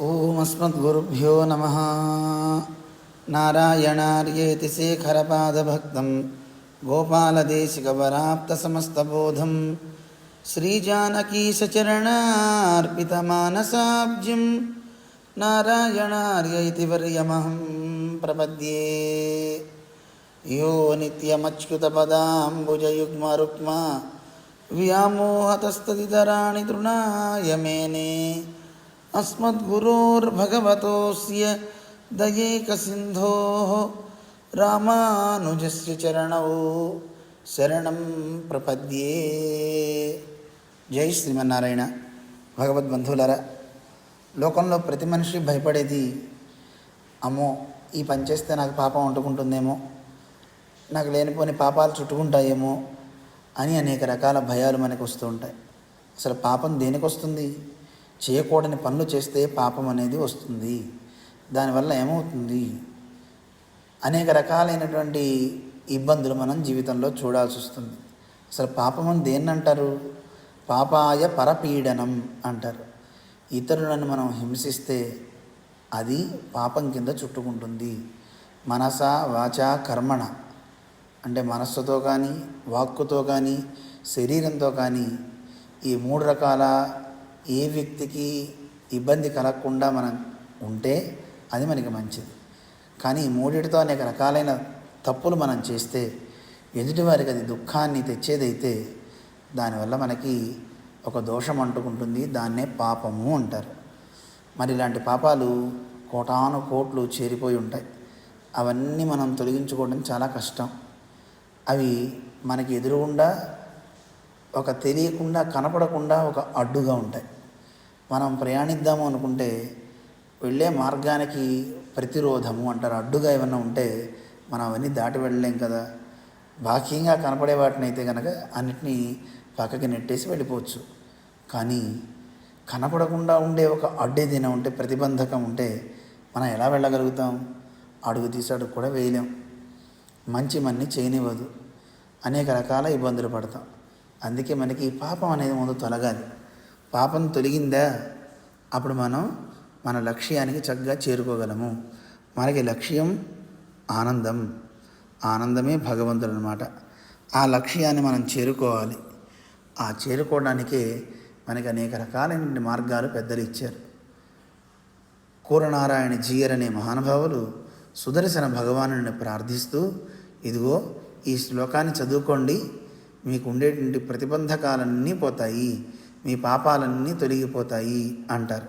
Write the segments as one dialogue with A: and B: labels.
A: ఓం అస్మద్గురుభ్యో నమ. నారాయణార్యేతి శేఖరపాదభక్తం గోపాలదేశికవరాప్తసమస్తబోధం. శ్రీజానకీశచరణార్పితమానసాబ్జిం నారాయణార్యైతి వర్యమహం ప్రపద్యే. యో నిత్యమచ్యుతపదాంబుజయుగ్మరుక్మ వ్యామోహతస్తదితరాణి తృణాయ మేనే. अस्मद्गुरोर्भगवतोऽस्य दयेकसिन्धोः रामानुजस्य चरणौ శరణం ప్రపద్యే జై శ్రీమన్నారాయణ భగవద్బంధువులరా లోకంలో ప్రతి మనిషి భయపడేది అమ్మో ఈ పని చేస్తే నాకు పాపం అంటుకుంటుందేమో నాకు లేనిపోని పాపాలు చుట్టుకుంటాయేమో అని అనేక రకాల భయాలు మనకు వస్తూ ఉంటాయి అసలు పాపం దేనికి వస్తుంది చేయకూడని పనులు చేస్తే పాపం అనేది వస్తుంది. దానివల్ల ఏమవుతుంది? అనేక రకాలైనటువంటి ఇబ్బందులు మనం జీవితంలో చూడాల్సి వస్తుంది. అసలు పాపం అని దేన్ని అంటారు పాపాయ పరపీడనం అంటారు. ఇతరులను మనం హింసిస్తే అది పాపం కింద చుట్టుకుంటుంది. మనస వాచ కర్మణ అంటే మనస్సుతో కానీ వాక్కుతో కానీ శరీరంతో కానీ ఈ మూడు రకాల ఏ వ్యక్తికి ఇబ్బంది కలగకుండా మనం ఉంటే అది మనకి మంచిది. కానీ ఈ మూడిటితో అనేక రకాలైన తప్పులు మనం చేస్తే ఎదుటివారికి అది దుఃఖాన్ని తెచ్చేదైతే దానివల్ల మనకి ఒక దోషం అంటుకుంటుంది దాన్నే పాపము అంటారు. మరి ఇలాంటి పాపాలు కోటాను కోట్లు చేరిపోయి ఉంటాయి. అవన్నీ మనం తొలగించుకోవడం చాలా కష్టం. అవి మనకి ఎదురుగుండా ఒక తెలియకుండా కనపడకుండా ఒక అడ్డుగా ఉంటాయి. మనం ప్రయాణిద్దాము అనుకుంటే వెళ్ళే మార్గానికి ప్రతిరోధము అంటారు. అడ్డుగా ఏమన్నా ఉంటే మనం అవన్నీ దాటి వెళ్ళలేం కదా. బాహ్యంగా కనపడే వాటిని అయితే కనుక అన్నిటినీ పక్కకి నెట్టేసి వెళ్ళిపోవచ్చు. కానీ కనపడకుండా ఉండే ఒక అడ్డు ఏదైనా ఉంటే ప్రతిబంధకం ఉంటే మనం ఎలా వెళ్ళగలుగుతాం? అడుగు తీసి అడుగు కూడా వేయలేం. మంచి మన్ని చేయనివ్వదు. అనేక రకాల ఇబ్బందులు పడతాం. అందుకే మనకి ఈ పాపం అనేది ముందు తొలగాలి. పాపం తొలగిందా? అప్పుడు మనం మన లక్ష్యానికి చక్కగా చేరుకోగలము. మనకి లక్ష్యం ఆనందం. ఆనందమే భగవంతుడు అనమాట ఆ లక్ష్యాన్ని మనం చేరుకోవాలి. ఆ చేరుకోవడానికే మనకి అనేక రకాలైన మార్గాలు పెద్దలు ఇచ్చారు. కూరనారాయణ జీయర్ అనే మహానుభావులు సుదర్శన భగవానుని ప్రార్థిస్తూ ఇదిగో ఈ శ్లోకాన్ని చదువుకోండి మీకు ఉండేటువంటి ప్రతిబంధకాలన్నీ పోతాయి. మీ పాపాలన్నీ తొలగిపోతాయి అంటారు.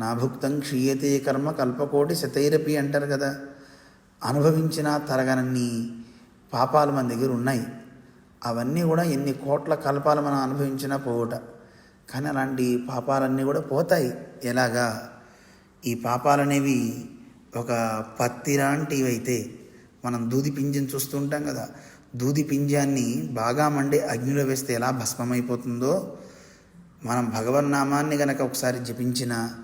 A: నా భుక్తం క్షీయతే కర్మ కల్పకోటి శతైరపి అంటారు కదా. అనుభవించిన తరగనన్ని పాపాలు మన దగ్గర ఉన్నాయి. అవన్నీ కూడా ఎన్ని కోట్ల కల్పాలు మనం అనుభవించినా పోవుట. కానీ అలాంటి పాపాలన్నీ కూడా పోతాయి. ఎలాగా? ఈ పాపాలనేవి ఒక పత్తి లాంటివి అయితే మనం దూది పింజని చూస్తూ ఉంటాం కదా. దూది పింజాన్ని బాగా మండే అగ్నిలో వేస్తే ఎలా భస్మమైపోతుందో మనం భగవన్నామాన్ని గనక ఒకసారి జపించిన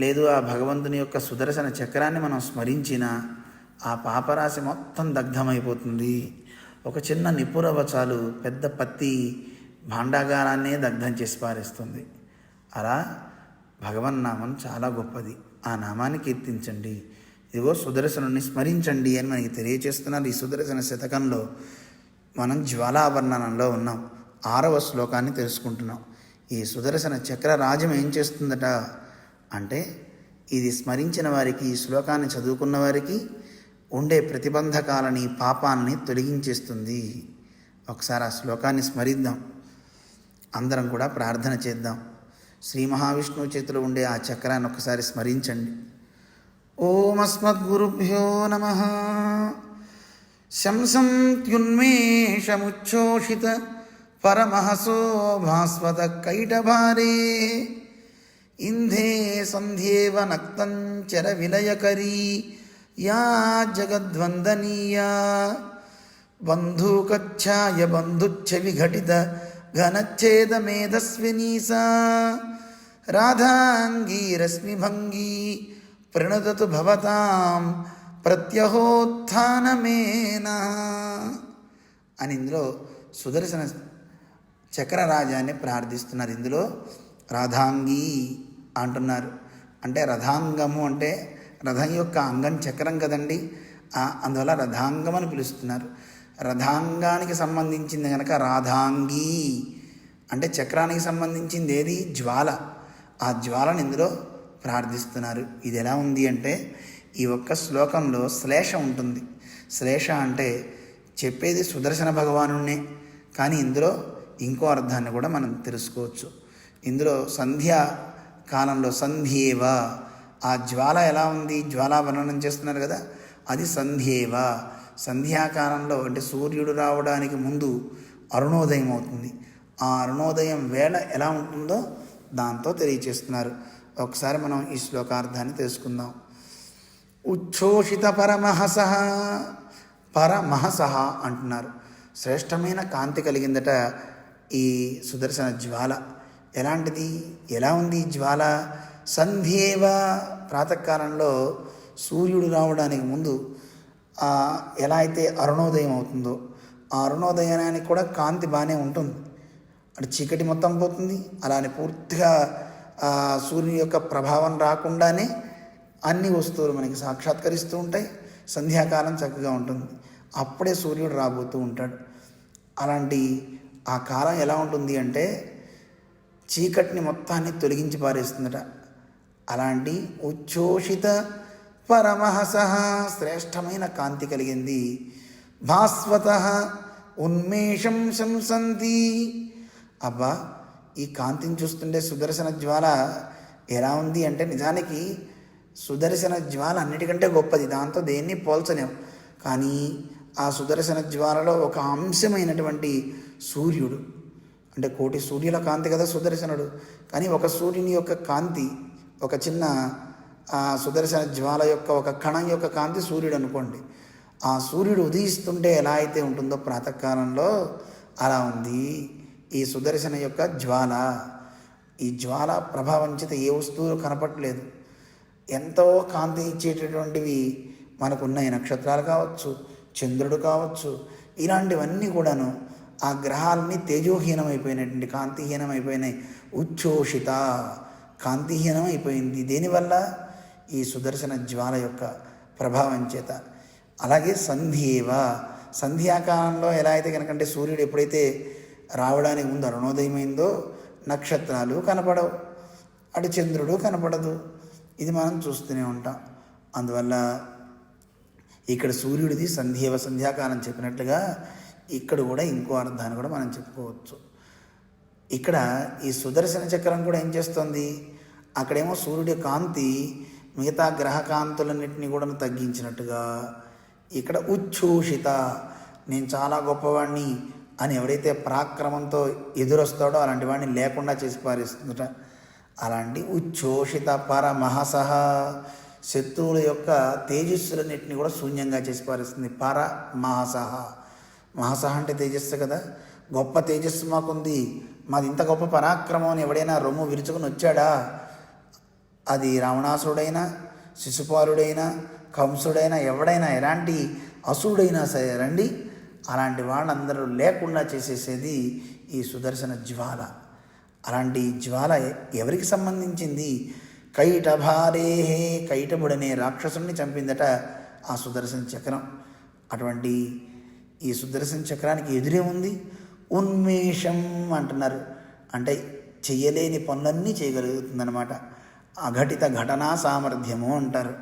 A: లేదు ఆ భగవంతుని యొక్క సుదర్శన చక్రాన్ని మనం స్మరించినా ఆ పాపరాశి మొత్తం దగ్ధమైపోతుంది. ఒక చిన్న నిపురవ చాలు పెద్ద పత్తి భాండాగారాన్నే దగ్ధం చేసి పారేస్తుంది. అలా భగవన్నామం చాలా గొప్పది. ఆ నామాన్ని కీర్తించండి. ఇదిగో సుదర్శనుని స్మరించండి అని మనకి తెలియచేస్తున్నారు. ఈ సుదర్శన శతకంలో మనం జ్వాలావర్ణనంలో ఉన్నాం. ఆరవ శ్లోకాన్ని తెలుసుకుంటున్నాం. ఈ సుదర్శన చక్ర రాజ్యం ఏం చేస్తుందట? అంటే ఇది స్మరించిన వారికి ఈ శ్లోకాన్ని చదువుకున్న వారికి ఉండే ప్రతిబంధకాలని పాపాలని తొలగించేస్తుంది. ఒకసారి ఆ శ్లోకాన్ని స్మరిద్దాం. అందరం కూడా ప్రార్థన చేద్దాం. శ్రీ మహావిష్ణువు చేతిలో ఉండే ఆ చక్రాన్ని ఒకసారి స్మరించండి. ఓమస్మద్గురుభ్యో నమ. శంసంత్యున్మేషముచ్ఛోషిత పరమహసో భాస్వత కైటభారే. ఇంధే సంధ్యేవ నక్తంచర విలయకరీ. యా జగద్వందనీయా. బంధూకచ్ఛాయ బంధుచ్ఛ విఘటిత ఘనచ్ఛేద మేధస్వినీ సా రాధాంగీరశ్మిభంగీ ప్రణదతు భవతాం ప్రత్యహోత్థానమేనా. అని ఇందులో సుదర్శన చక్రరాజాన్ని ప్రార్థిస్తున్నారు. ఇందులో రథాంగి అంటున్నారు. అంటే రథాంగము అంటే రథం యొక్క అంగం చక్రం కదండి. అందువల్ల రథాంగం అని పిలుస్తున్నారు. రథాంగానికి సంబంధించింది కనుక రాధాంగి అంటే చక్రానికి సంబంధించింది ఏది? జ్వాల. ఆ జ్వాలను ఇందులో ప్రార్థిస్తున్నారు. ఇది ఎలా ఉంది అంటే ఈ ఒక్క శ్లోకంలో శ్లేష ఉంటుంది. శ్లేష అంటే చెప్పేది సుదర్శన భగవానునే కానీ ఇందులో ఇంకో అర్థాన్ని కూడా మనం తెలుసుకోవచ్చు. ఇందులో సంధ్యా కాలంలో సంధ్యేవ. ఆ జ్వాల ఎలా ఉంది? జ్వాల వర్ణనం చేస్తున్నారు కదా? అది సంధ్యేవ. సంధ్యాకాలంలో అంటే సూర్యుడు రావడానికి ముందు అరుణోదయం అవుతుంది. ఆ అరుణోదయం వేళ ఎలా ఉంటుందో దాంతో తెలియచేస్తున్నారు. ఒకసారి మనం ఈ శ్లోకార్థాన్ని తెలుసుకుందాం. ఉచ్ఛోషిత పరమహస. పరమహస అంటున్నారు. శ్రేష్టమైన కాంతి కలిగిందట ఈ సుదర్శన జ్వాల. ఎలాంటిది? ఎలా ఉంది జ్వాల? సంధ్యేవ ప్రాతకాలంలో సూర్యుడు రావడానికి ముందు ఎలా అయితే అరుణోదయం అవుతుందో ఆ అరుణోదయానికి కూడా కాంతి బాగానే ఉంటుంది. అంటే చీకటి మొత్తం పోతుంది. అలానే పూర్తిగా సూర్యుని యొక్క ప్రభావం రాకుండానే అన్ని వస్తువులు మనకి సాక్షాత్కరిస్తూ ఉంటాయి. సంధ్యాకాలం చక్కగా ఉంటుంది. అప్పుడే సూర్యుడు రాబోతూ ఉంటాడు. అలాంటి ఆ కాలం ఎలా ఉంటుంది అంటే చీకటిని మొత్తాన్ని తొలగించి పారేస్తుందట. అలాంటి ఉచ్ఛోషిత పరమహస శ్రేష్టమైన కాంతి కలిగింది. భాస్వత ఉన్మేషం శంసంతి అబ్బా ఈ కాంతిని చూస్తుంటే సుదర్శన జ్వాల ఎలా ఉంది అంటే నిజానికి సుదర్శన జ్వాల అన్నిటికంటే గొప్పది. దాంతో దేన్ని పోల్చలేం. కానీ ఆ సుదర్శన జ్వాలలో ఒక అంశమైనటువంటి సూర్యుడు. అంటే కోటి సూర్యుల కాంతి కదా సుదర్శనుడు. కానీ ఒక సూర్యుని యొక్క కాంతి ఒక చిన్న సుదర్శన జ్వాల యొక్క ఒక కణం యొక్క కాంతి సూర్యుడు అనుకోండి. ఆ సూర్యుడు ఉదయిస్తుంటే ఎలా అయితే ఉంటుందో ప్రాతకాలంలో అలా ఉంది ఈ సుదర్శన యొక్క జ్వాల. ఈ జ్వాల ప్రభావంచిత ఏ వస్తువులు కనపట్లేదు ఎంతో కాంతి ఇచ్చేటటువంటివి మనకున్నాయి నక్షత్రాలు కావచ్చు చంద్రుడు కావచ్చు ఇలాంటివన్నీ కూడాను ఆ గ్రహాలన్నీ తేజోహీనమైపోయినటువంటి కాంతిహీనమైపోయినాయి. ఉచ్ఛోషిత కాంతిహీనమైపోయింది. దేనివల్ల? ఈ సుదర్శన జ్వాల యొక్క ప్రభావం చేత. అలాగే సంధ్యేవ. సంధ్యాకాలంలో ఎలా అయితే కనుకంటే సూర్యుడు ఎప్పుడైతే రావడానికి ముందు అరుణోదయమైందో నక్షత్రాలు కనపడవు. అటు చంద్రుడు కనపడదు. ఇది మనం చూస్తూనే ఉంటాం. అందువల్ల ఇక్కడ సూర్యుడిది సంధ్యేవ సంధ్యాకాలం చెప్పినట్లుగా ఇక్కడ కూడా ఇంకో అర్థాన్ని కూడా మనం చెప్పుకోవచ్చు. ఇక్కడ ఈ సుదర్శన చక్రం కూడా ఏం చేస్తుంది? అక్కడేమో సూర్యుడి కాంతి మిగతా గ్రహకాంతులన్నింటినీ కూడా తగ్గించినట్టుగా ఇక్కడ ఉచ్ఛూషిత నేను చాలా గొప్పవాడిని అని ఎవడైతే పరాక్రమంతో ఎదురొస్తాడో అలాంటి వాడిని లేకుండా చేసి పారేస్తుందట. అలాంటి ఉచ్ఛోషిత పరమహసహ శత్రువుల యొక్క తేజస్సులన్నింటినీ కూడా శూన్యంగా చేసి పారేస్తుంది. పర మహాసహ అంటే తేజస్సు కదా? గొప్ప తేజస్సు మాకుంది. మాది ఇంత గొప్ప పరాక్రమం అని ఎవడైనా రొమ్ము విరుచుకుని వచ్చాడా? అది రావణాసురుడైనా శిశుపాలుడైనా కంసుడైనా ఎవడైనా ఎలాంటి అసురుడైనా సరే రండి. అలాంటి వాళ్ళందరూ లేకుండా చేసేసేది ఈ సుదర్శన జ్వాల. అలాంటి జ్వాల ఎవరికి సంబంధించింది? కైటభారేహే కైటభుడనే రాక్షసుని చంపిందట ఆ సుదర్శన చక్రం. అటువంటి ఈ సుదర్శన చక్రానికి ఎదురే ఉంది. ఉన్మేషం అంటున్నారు. అంటే చేయలేని పనులన్నీ చేయగలుగుతుందన్నమాట. అఘటిత ఘటనా సామర్థ్యము అంటారు.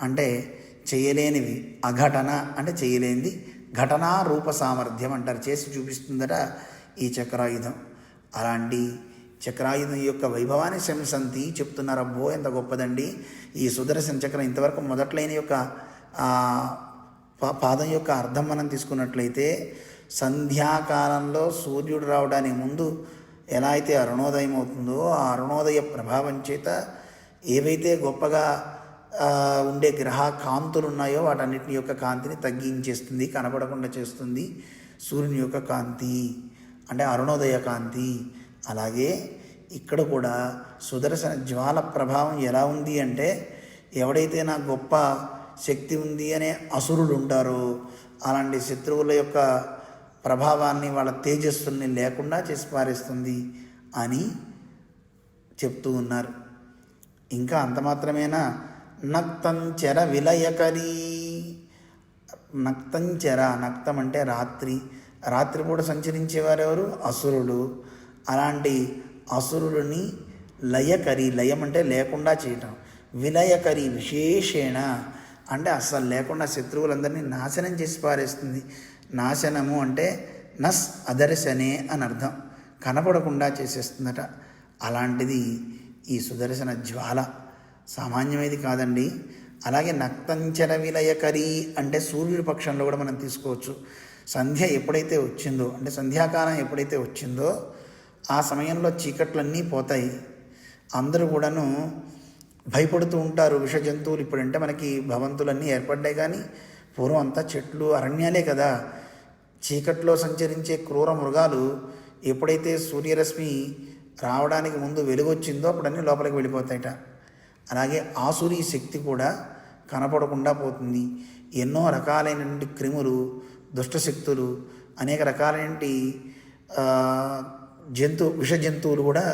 A: అంటే చేయలేనివి అఘటన అంటే చేయలేనిది ఘటనా రూప సామర్థ్యం అంటారు. చేసి చూపిస్తుందట ఈ చక్రాయుధం. అలాంటి చక్రాయుధం యొక్క వైభవాన్ని శంసంతి చెప్తున్నారు. అబ్బో ఎంత గొప్పదండి. ఈ సుదర్శన చక్రం ఇంతవరకు మొదట్లైన యొక్క పాదం యొక్క అర్థం మనం తీసుకున్నట్లయితే సంధ్యాకాలంలో సూర్యుడు రావడానికి ముందు ఎలా అయితే అరుణోదయం అవుతుందో ఆ అరుణోదయ ప్రభావం చేత ఏవైతే గొప్పగా ఉండే గ్రహ కాంతులు ఉన్నాయో వాటన్నిటిని యొక్క కాంతిని తగ్గించేస్తుంది కనపడకుండా చేస్తుంది సూర్యుని యొక్క కాంతి అంటే అరుణోదయ కాంతి. అలాగే ఇక్కడ కూడా సుదర్శన జ్వాల ప్రభావం ఎలా ఉంది అంటే ఎవడైతే నా గొప్ప శక్తి ఉంది అనే అసురులు ఉంటారు. అలాంటి శత్రువుల యొక్క ప్రభావాన్ని వాళ్ళ తేజస్సుల్ని లేకుండా చేసి పారేస్తుంది అని చెప్తూ ఉన్నారు. ఇంకా అంత మాత్రమేనా? నక్తంచెర విలయకరీ. నక్తంచెర నక్తం అంటే రాత్రి. రాత్రిపూట సంచరించేవారు ఎవరు? అసురులు అలాంటి అసురులని లయకరి లయం అంటే లేకుండా చేయటం. విలయకరి విశేషేణ. అంటే అస్సలు లేకుండా శత్రువులందరినీ నాశనం చేసి పారేస్తుంది. నాశనము అంటే నస్ అదర్శనే అని అర్థం. కనపడకుండా చేసేస్తుందట. అలాంటిది ఈ సుదర్శన జ్వాల. సామాన్యమైనది కాదండి. అలాగే నక్తంచర విలయకరి అంటే సూర్యుడి పక్షంలో కూడా మనం తీసుకోవచ్చు. సంధ్య ఎప్పుడైతే వచ్చిందో అంటే సంధ్యాకాలం ఎప్పుడైతే వచ్చిందో ఆ సమయంలో చీకట్లన్నీ పోతాయి. అందరూ కూడాను భయపడుతూ ఉంటారు విష జంతువులు. ఇప్పుడంటే మనకి భవంతులన్నీ ఏర్పడ్డాయి కానీ పూర్వం అంతా చెట్లు అరణ్యాలే కదా. చీకట్లో సంచరించే క్రూర మృగాలు ఎప్పుడైతే సూర్యరశ్మి రావడానికి ముందు వెలుగొచ్చిందో అప్పుడన్నీ లోపలికి వెళ్ళిపోతాయట. అలాగే ఆసురి శక్తి కూడా కనపడకుండా పోతుంది. ఎన్నో రకాలైనటువంటి క్రిములు దుష్టశక్తులు అనేక రకాలైనటువంటి జంతు విష జంతువులు కూడా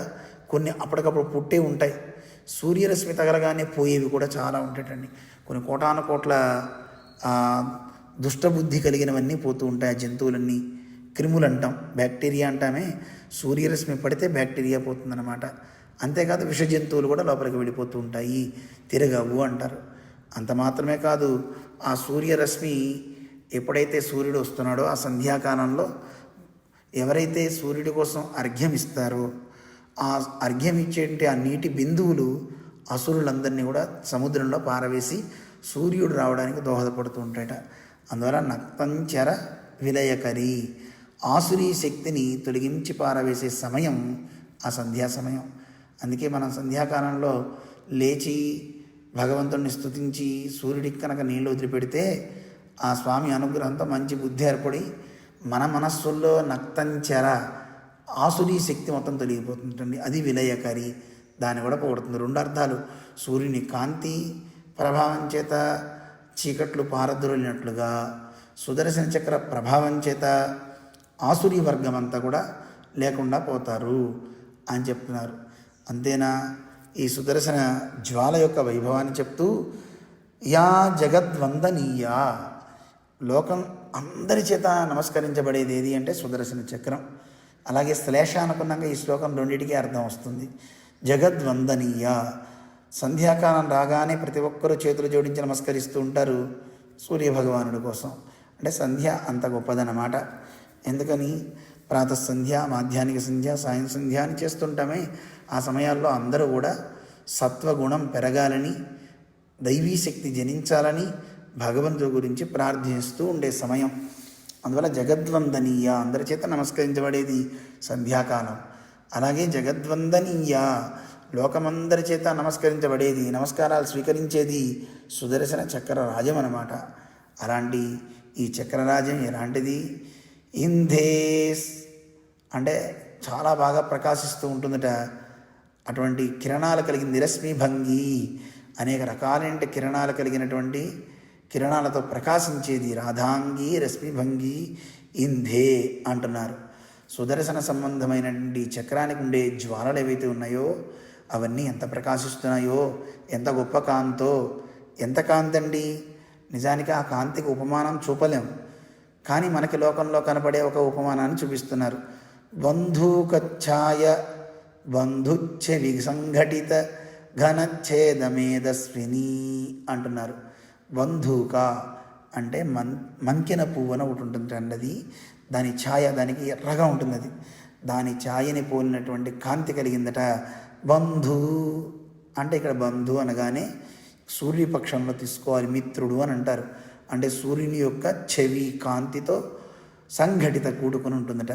A: కొన్ని అప్పటికప్పుడు పుట్టే ఉంటాయి. సూర్యరశ్మి తగలగానే పోయేవి కూడా చాలా ఉంటాయండి కొన్ని కోటాను కోట్ల దుష్టబుద్ధి కలిగినవన్నీ పోతూ ఉంటాయి ఆ జంతువులన్నీ. క్రిములు అంటాం బ్యాక్టీరియా అంటామే. సూర్యరశ్మి పడితే బ్యాక్టీరియా పోతుందన్నమాట. అంతేకాదు విష జంతువులు కూడా లోపలికి వెళ్ళిపోతూ ఉంటాయి. తిరగవు అంటారు. అంత మాత్రమే కాదు ఆ సూర్యరశ్మి ఎప్పుడైతే సూర్యుడు వస్తున్నాడో ఆ సంధ్యాకాలంలో ఎవరైతే సూర్యుడి కోసం అర్ఘ్యం ఇస్తారో ఆ అర్ఘ్యం ఇచ్చేటి ఆ నీటి బిందువులు అసురులందరినీ కూడా సముద్రంలో పారవేసి సూర్యుడు రావడానికి దోహదపడుతూ ఉంటాయట. అందువల్ల నక్తంచర విలయకరి. ఆసురీ శక్తిని తొలగించి పారవేసే సమయం ఆ సంధ్యా సమయం. అందుకే మనం సంధ్యాకాలంలో లేచి భగవంతుడిని స్తుతించి సూర్యుడికి కనుక నీళ్ళు వదిలిపెడితే ఆ స్వామి అనుగ్రహంతో మంచి బుద్ధి ఏర్పడి మన మనస్సుల్లో నక్తంచెర ఆసురీ శక్తి మొత్తం తొలగిపోతుంటుంది అది విలయకారి. దాన్ని కూడా పోగొడుతుంది. రెండు అర్థాలు. సూర్యుని కాంతి ప్రభావం చేత చీకట్లు పారద్రోలినట్లుగా సుదర్శన చక్ర ప్రభావం చేత ఆసురీ వర్గం అంతా కూడా లేకుండా పోతారు అని చెప్తున్నారు. అంతేనా? ఈ సుదర్శన జ్వాల యొక్క వైభవాన్ని చెప్తూ యా జగద్వందనీయ. లోకం అందరి చేత నమస్కరించబడేది ఏది అంటే సుదర్శన చక్రం. అలాగే శ్లేష అనుకున్నాక ఈ శ్లోకం రెండింటికి అర్థం వస్తుంది. జగద్వందనీయ. సంధ్యాకాలం రాగానే ప్రతి ఒక్కరూ చేతులు జోడించి నమస్కరిస్తూ ఉంటారు సూర్యభగవానుడి కోసం. అంటే సంధ్య అంత గొప్పదన్నమాట. ఎందుకని? ప్రాత సంధ్య మాధ్యానిక సంధ్య సాయం సంధ్య అని చేస్తుంటామే. ఆ సమయాల్లో అందరూ కూడా సత్వగుణం పెరగాలని దైవీ శక్తి జనించాలని భగవంతుడి గురించి ప్రార్థిస్తూ ఉండే సమయం. అందువల్ల జగద్వందనీయ అందరి చేత నమస్కరించబడేది సంధ్యాకాలం. అలాగే జగద్వందనీయ లోకమందరి చేత నమస్కరించబడేది నమస్కారాలు స్వీకరించేది సుదర్శన చక్ర రాజ్యం అనమాట అలాంటి ఈ చక్రరాజ్యం ఎలాంటిది? ఇంధేస్ అంటే చాలా బాగా ప్రకాశిస్తూ ఉంటుందట. అటువంటి కిరణాలు కలిగిన నిరశ్మి భంగి అనేక రకాలైన కిరణాలు కలిగినటువంటి కిరణాలతో ప్రకాశించేది రాధాంగి రశ్మిభంగి ఇంధే అంటున్నారు. సుదర్శన సంబంధమైనటువంటి చక్రానికి ఉండే జ్వాలలు ఏవైతే ఉన్నాయో అవన్నీ ఎంత ప్రకాశిస్తున్నాయో ఎంత గొప్ప కాంతో ఎంత కాంతి అండి నిజానికి ఆ కాంతికి ఉపమానం చూపలేం. కానీ మనకి లోకంలో కనపడే ఒక ఉపమానాన్ని చూపిస్తున్నారు. బంధూకఛాయ బంధుచ్ఛ విసంఘటిత ఘనఛేదమేదస్విని అంటున్నారు. బంధూక అంటే మన్ మంకిన పువ్వు అని ఒకటి ఉంటుంది అది. దాని ఛాయ దానికి ఎర్రగా ఉంటుంది అది. దాని ఛాయని పోలినటువంటి కాంతి కలిగిందట బంధు. అంటే ఇక్కడ బంధు అనగానే సూర్యపక్షంలో తీసుకోవాలి మిత్రుడు అని అంటారు. అంటే సూర్యుని యొక్క చెవి కాంతితో సంఘటిత కూడుకొని ఉంటుందట.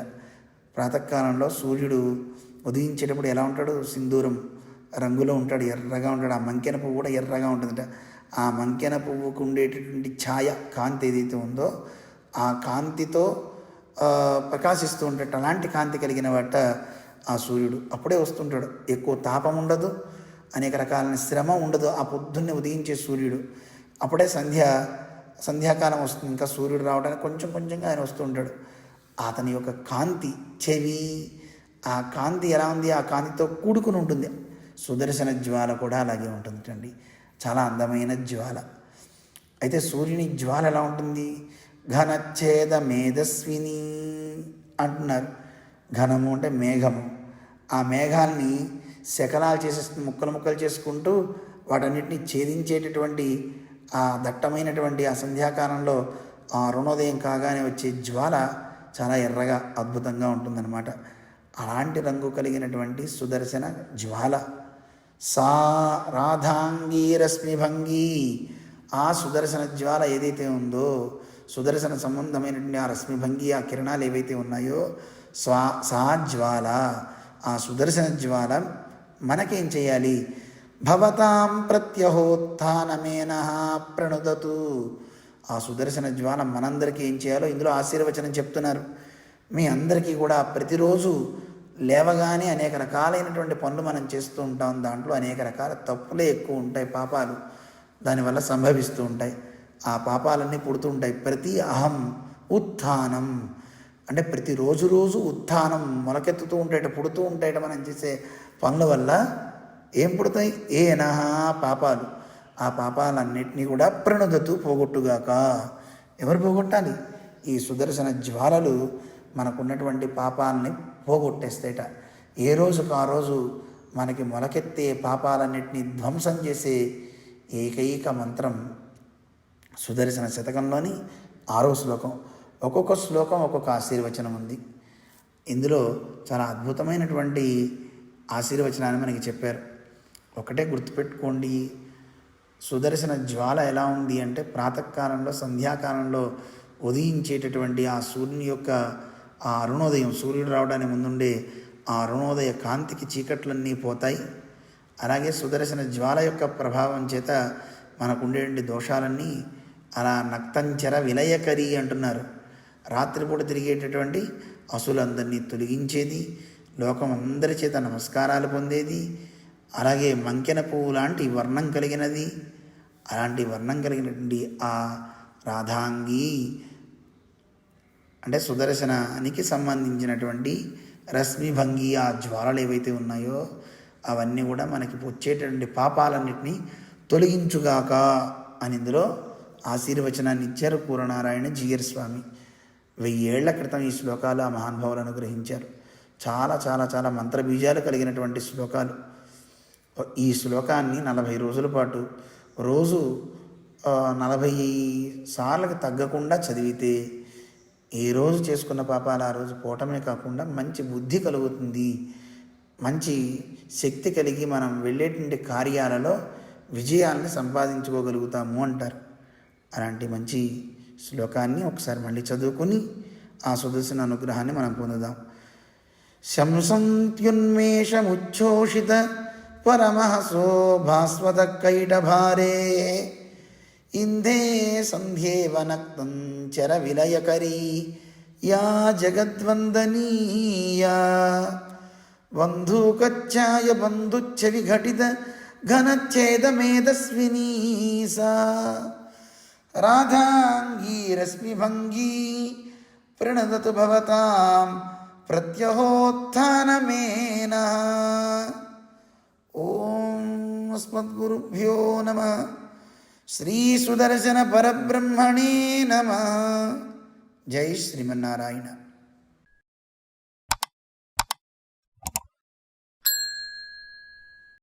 A: ప్రాతకాలంలో సూర్యుడు ఉదయించేటప్పుడు ఎలా ఉంటాడు? సింధూరం రంగులో ఉంటాడు ఎర్రగా ఉంటాడు. ఆ మంకెన పువ్వు కూడా ఎర్రగా ఉంటుందట. ఆ మంకెన పువ్వుకు ఉండేటటువంటి ఛాయ కాంతి ఏదైతే ఉందో ఆ కాంతితో ప్రకాశిస్తూ ఉంటాడు అలాంటి కాంతి కలిగిన వాట ఆ సూర్యుడు. అప్పుడే వస్తుంటాడు. ఎక్కువ తాపం ఉండదు అనేక రకాలైన శ్రమ ఉండదు. ఆ పొద్దున్నే ఉదయించే సూర్యుడు. అప్పుడే సంధ్య సంధ్యాకాలం వస్తుంది. ఇంకా సూర్యుడు రావడానికి కొంచెం కొంచెంగా ఆయన వస్తూ ఉంటాడు. అతని యొక్క కాంతి చెవి ఆ కాంతి ఎలా ఉంది? ఆ కాంతితో కూడుకుని ఉంటుంది. సుదర్శన జ్వాల కూడా అలాగే ఉంటుందండి. చాలా అందమైన జ్వాల. అయితే సూర్యుని జ్వాల ఎలా ఉంటుంది? ఘనచ్ఛేద మేధస్విని అంటున్నారు. ఘనము అంటే మేఘము. ఆ మేఘాల్ని శకలాలు చేసేస్తుంది ముక్కలు ముక్కలు చేసుకుంటూ వాటన్నిటిని ఛేదించేటటువంటి ఆ దట్టమైనటువంటి ఆ సంధ్యాకాలంలో ఆ అరుణోదయం కాగానే వచ్చే జ్వాల చాలా ఎర్రగా అద్భుతంగా ఉంటుందన్నమాట. అలాంటి రంగు కలిగినటువంటి సుదర్శన జ్వాల. సా రాధాంగీ రశ్మిభంగి ఆ సుదర్శన జ్వాల ఏదైతే ఉందో సుదర్శన సంబంధమైనటువంటి ఆ రశ్మిభంగి ఆ కిరణాలు ఏవైతే ఉన్నాయో స్వా సా జ్వాల ఆ సుదర్శన జ్వాల మనకేం చేయాలి? భవతాం ప్రత్యహోత్థానమేన ప్రణుదతు. ఆ సుదర్శన జ్వాల మనందరికీ ఏం చేయాలో ఇందులో ఆశీర్వచనం చెప్తున్నారు. మీ అందరికీ కూడా ప్రతిరోజు లేవగానే అనేక రకాలైనటువంటి పనులు మనం చేస్తూ ఉంటాం. దాంట్లో అనేక రకాల తప్పులే ఎక్కువ ఉంటాయి పాపాలు దానివల్ల సంభవిస్తూ ఉంటాయి. ఆ పాపాలన్నీ పుడుతూ ఉంటాయి. ప్రతి అహం ఉత్థానం. అంటే ప్రతి రోజు రోజు ఉత్థానం మొలకెత్తుతూ ఉంటాయట పుడుతూ ఉంటాయట మనం చేసే పనుల వల్ల ఏం పుడతాయి? ఏనహా పాపాలు. ఆ పాపాలన్నింటినీ కూడా ప్రణుదతు పోగొట్టుగాక. ఎవరు పోగొట్టాలి? ఈ సుదర్శన జ్వాలలు మనకున్నటువంటి పాపాలని పోగొట్టేస్తాయట ఏ రోజుకు ఆ రోజు మనకి మొలకెత్తే పాపాలన్నింటినీ ధ్వంసం చేసే ఏకైక మంత్రం సుదర్శన శతకంలోని ఆరో శ్లోకం. ఒక్కొక్క శ్లోకం ఒక్కొక్క ఆశీర్వచనం ఉంది. ఇందులో చాలా అద్భుతమైనటువంటి ఆశీర్వచనాన్ని మనకి చెప్పారు. ఒకటే గుర్తుపెట్టుకోండి సుదర్శన జ్వాల ఎలా ఉంది అంటే ప్రాతకాలంలో సంధ్యాకాలంలో ఉదయించేటటువంటి ఆ సూర్యుని యొక్క ఆ అరుణోదయం సూర్యుడు రావడానికి ముందుండే ఆ అరుణోదయ కాంతికి చీకట్లన్నీ పోతాయి. అలాగే సుదర్శన జ్వాల యొక్క ప్రభావం చేత మనకు ఉండేటువంటి దోషాలన్నీ అలా నక్తంచర విలయకరి అంటున్నారు. రాత్రిపూట తిరిగేటటువంటి అసులందరినీ తొలగించేది లోకం అందరి చేత నమస్కారాలు పొందేది అలాగే మంకెన పువ్వు లాంటి వర్ణం కలిగినది. అలాంటి వర్ణం కలిగినటువంటి ఆ రాధాంగి అంటే సుదర్శనానికి సంబంధించినటువంటి రశ్మిభంగి ఆ జ్వాలలు ఏవైతే ఉన్నాయో అవన్నీ కూడా మనకి వచ్చేటటువంటి పాపాలన్నింటినీ తొలగించుగాక అని ఇందులో ఆశీర్వచనాన్ని ఇచ్చారు పూర్వనారాయణ జీయర్ స్వామి. వెయ్యేళ్ళ క్రితం ఈ శ్లోకాలు ఆ మహానుభావులు అనుగ్రహించారు. చాలా చాలా చాలా మంత్రబీజాలు కలిగినటువంటి శ్లోకాలు. ఈ శ్లోకాన్ని నలభై రోజుల పాటు రోజు నలభై సార్లకు తగ్గకుండా చదివితే ఏ రోజు చేసుకున్న పాపాలు ఆ రోజు పోవటమే కాకుండా మంచి బుద్ధి కలుగుతుంది. మంచి శక్తి కలిగి మనం వెళ్ళేటువంటి కార్యాలలో విజయాన్ని సంపాదించుకోగలుగుతాము అంటారు. అలాంటి మంచి శ్లోకాన్ని ఒకసారి మళ్ళీ చదువుకొని ఆ సుదర్శన అనుగ్రహాన్ని మనం పొందుదాం. శంసంత్యున్మేషముచ్ఛోషిత పరమహసో భాస్వత కైటభారే ఇందే సంధ్యేవ నక్తం చర విలయకరీ యా జగద్వందనీయా బంధూకచ్ఛాయ బంధుచ్చ విఘటిత ఘనచ్ఛేద మేధస్వినీ సా రాధాంగీ రశ్మిభంగీ ప్రణదతు భవతాం ప్రత్యహోత్థానమేన ఓం అస్మద్గురుభ్యో నమః శ్రీసుదర్శన పరబ్రహ్మణే నమ. జై శ్రీమన్నారాయణ.